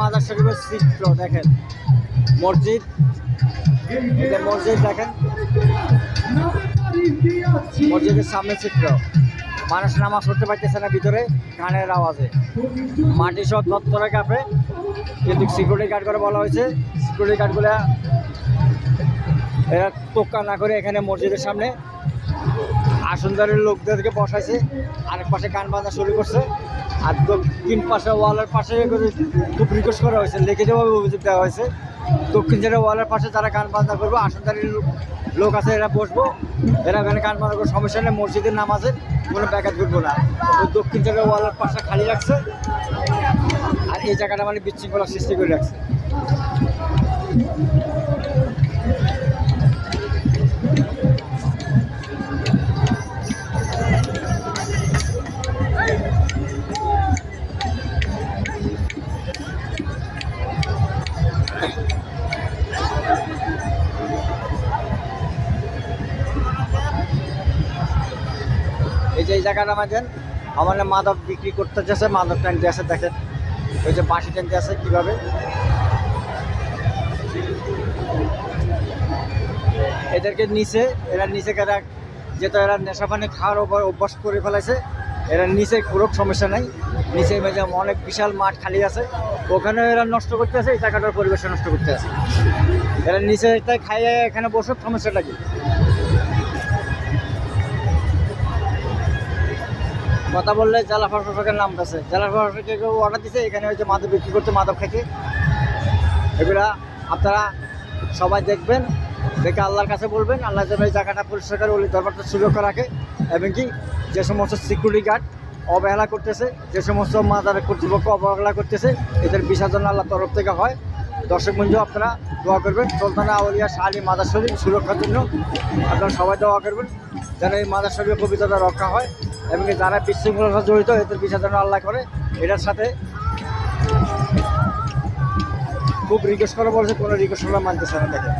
Mother শরীফের চিত্র, দেখেন। মসজিদ মসজিদ, দেখেন। মসজিদের সামনে চিত্র। মানুষ নামাজ পড়তে পারতেছে না ভিতরে, গানের আওয়াজে। মাটি সব দত্তরে কাঁপে কিন্তু সিকিউরিটি গার্ড করে বলা হয়েছে সিকিউরিটি গার্ডগুলো এরা তোক্কা না করে এখানে মসজিদের সামনে আসনদারের লোকদেরকে বসাইছে, আরেক পাশে গান বাজনা শুরু করছে, আর দো- তিন পাশে ওয়ালের পাশে খুব রিকোয়েস্ট করা হয়েছে লিখিতভাবে অভিযোগ দেওয়া হয়েছে। দক্ষিণ সাইডে ওয়ালের পাশে যারা গান বাজনা করব আসনদারের লোক- আছে, এরা বসবো। এরা ওখানে গান বাজনা করে সমস্যা নেই, মসজিদের নামাজের কোনো ব্যাঘাত ঘটবো না। ওই দক্ষিণ সাইডে ওয়ালের পাশে খালি রাখছে, আর এই জায়গাটা মানে বিশৃঙ্খলা সৃষ্টি করে রাখছে। এই যে এই জায়গাটা আমাদের আমার মাদক বিক্রি করতে যাচ্ছে মাদক টানতে আছে, দেখেন। ওই যে বাঁশি টানতে আছে, কীভাবে? এদেরকে নিচে, এরা নিচে এরা যেহেতু এরা নেশা পানি খাওয়ার অভ্যাস করে ফেলেছে এরা নিচে কোনো সমস্যা নাই। নিচে অনেক বিশাল মাঠ খালি আছে, ওখানে এরা নষ্ট করতে আছে এই জায়গাটার পরিবেশ নষ্ট করতে আছে এরা নিচে খাইয়ে এখানে বসে সমস্যাটা কি? কথা বললে জেলা প্রশাসকের নাম আছে জেলা প্রশাসকে কেউ অর্ডার দিছে, এখানে যে মাদক বিক্রি করতে মাদক খেতে এগুলা আপনারা সবাই দেখবেন। দেখে আল্লাহর কাছে বলবেন আল্লাহ যেন এই জায়গাটা পরিষ্কার করে ওলি দরবারটা সুরক্ষা রাখে। এবং কি, যে সমস্ত সিকিউরিটি গার্ড অবহেলা করতেছে, যে সমস্ত মাদার কর্তৃপক্ষ অবহেলা করতেছে, এদের বিসর্জন আল্লাহ তরফ থেকে হয়। দর্শক বন্ধু, আপনারা দোয়া করবেন, সুলতানা আউলিয়া শালী মাদার শরীফ সুরক্ষার জন্য আপনারা সবাই দোয়া করবেন, যেন এই মাদার শরীফের পবিত্রতা রক্ষা হয় এবং যারা বিশৃঙ্খলার জড়িত, এদের বিসর্জন আল্লাহ করে। এটার সাথে খুব রিকোয়েস্ট করা বলছে, কোনো রিকোয়েস্ট মানতেছে না দেখে